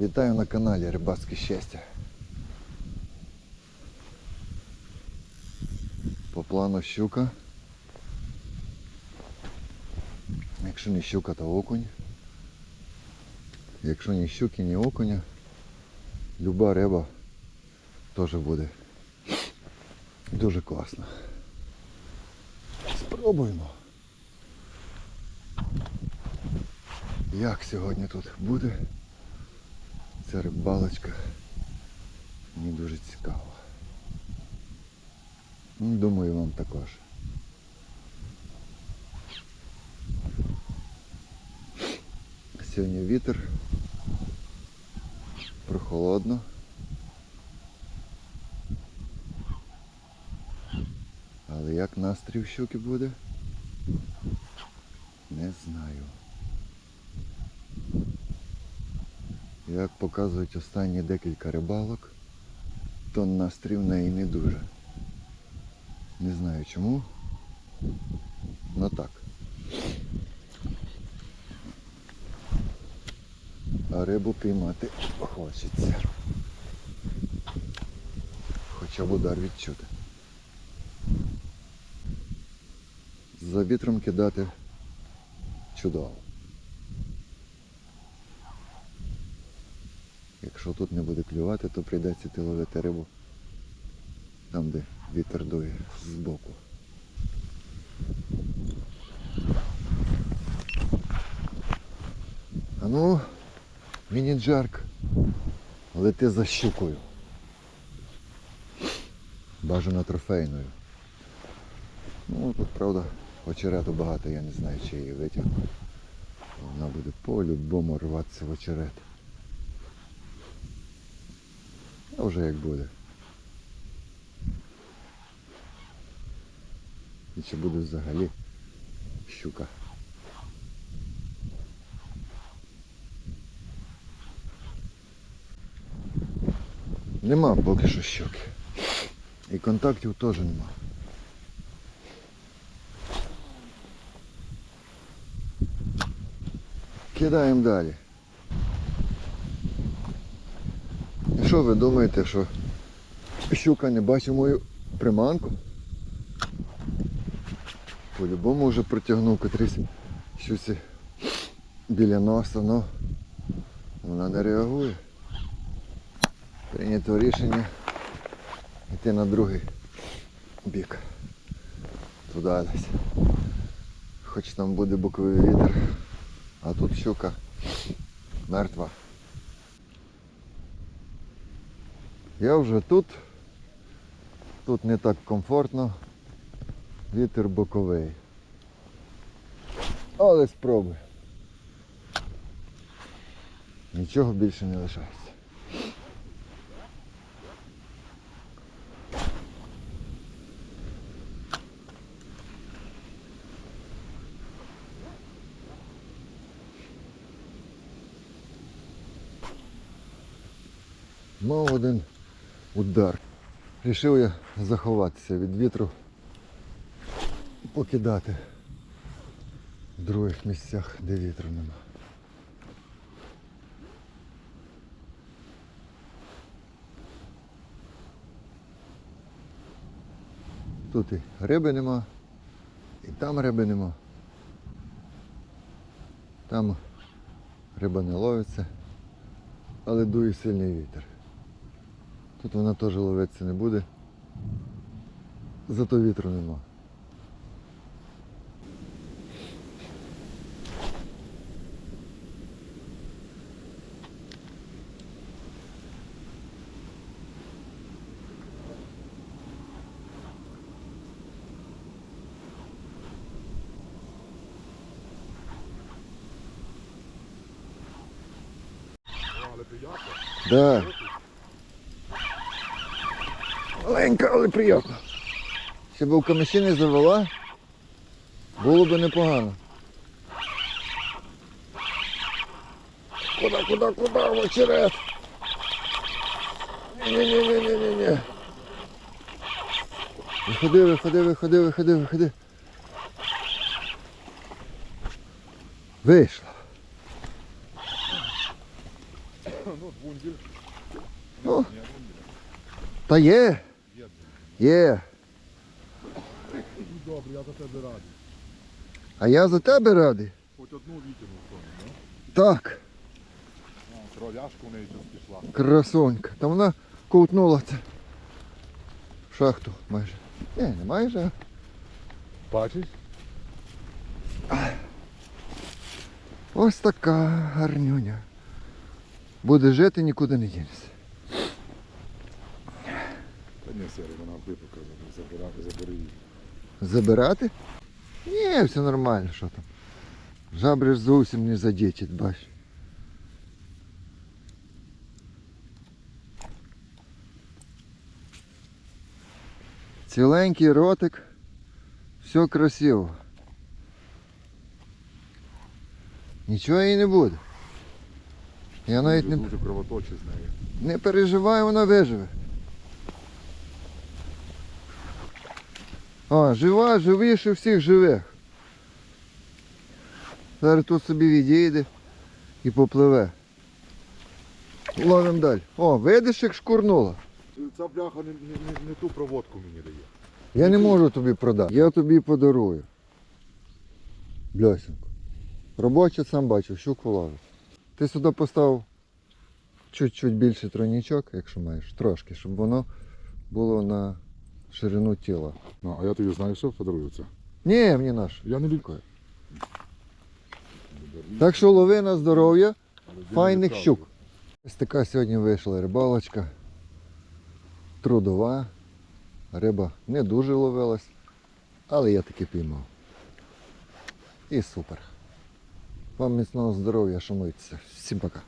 Вітаю на каналі Рибацьке щастя. По плану щука. Якщо не щука, то окунь. Якщо ні щуки, ні окуня, люба риба теж буде дуже класно. Спробуємо. Як сьогодні тут буде ця рибалочка. Мені дуже цікаво. Ну, Думаю, вам також. Сьогодні вітер. Прохолодно. Але як настрій щуки буде? Не знаю. Як показують останні декілька рибалок, то настрій в неї не дуже. Не знаю чому. Ну так. А рибу піймати хочеться. Хоча б удар відчути. За вітром кидати чудово. Якщо тут не буде клювати, то прийдеться йти ловити рибу там, де вітер дує збоку. А ну, міні-джарк, лети за щукою. Бажано трофейною. Ну, тут, правда, очерету багато, я не знаю, чи її витягну. Вона буде по-любому рватися в очерет. А вже як буде. І чи буде взагалі щука. Нема поки що щуки. І контактів теж нема. Кидаємо далі. І що ви думаєте, що щука не бачить мою приманку? По-любому вже протягнув котрийсь щось біля носа, але вона не реагує. Прийнято рішення йти на другий бік. Туди десь. Хоч там буде боковий вітер, а тут щука мертва. Я вже тут. Тут не так комфортно. Вітер боковий. Але спробуй. Нічого більше не лишається. Мав один удар. Рішив я заховатися від вітру, покидати в других місцях, де вітру нема. Тут і риби нема, і там риби нема. Там риба не ловиться, але дує сильний вітер. Тут вона теж ловитися не буде. Зато вітру нема. Да. Маленька, але приємно. Ще б в каміші не завела, було б непогано. Куда, куда, куда, в очерет? Ні-ні-ні-ні-ні-ні. Виходи, виходи, виходи, виходи, виходи. Вийшла. Ну. Ну. Та є, Є Добре, я за тебе радий. А я за тебе радий. Хоч одну витягнув Тоні, ну? Так, А, Кроляшка у неї щось пішла. красонька. Та вона ковтнула це. Шахту майже. Ні, не майже. Бачиш? Ось така гарнюня. Буде жити, нікуди не дінеться. Та ні, сері, вона випука забирати, забери її. Забирати? Ні, все нормально, що там. Жабри ж зовсім не задітять, бач. Ціленький ротик, все красиво. Нічого їй не буде. Я навіть не, Дуже кровоточить з нею. не переживаю, вона виживе. А, жива, живіше всіх живих. Зараз тут собі відійде і попливе. Ловим далі. О, видиш, як шкурнула. Ця бляха не, не, не, не ту проводку мені дає. Я не можу тобі продати. Я тобі подарую. Блясенко. Робоче сам бачив, щуку ловить. Ти сюди поставив чуть-чуть більше тройнічок, якщо маєш, трошки, щоб воно було на ширину тіла. Ну, а я тобі знаю, що подарую це. Ні, мені наш. Я не люблю. Так що лови на здоров'я, файних щук. Ось така сьогодні вийшла рибалочка. Трудова. Риба не дуже ловилась, але я таки піймав. І супер. Вам міцного здоров'я, шануйтеся. Всім пока.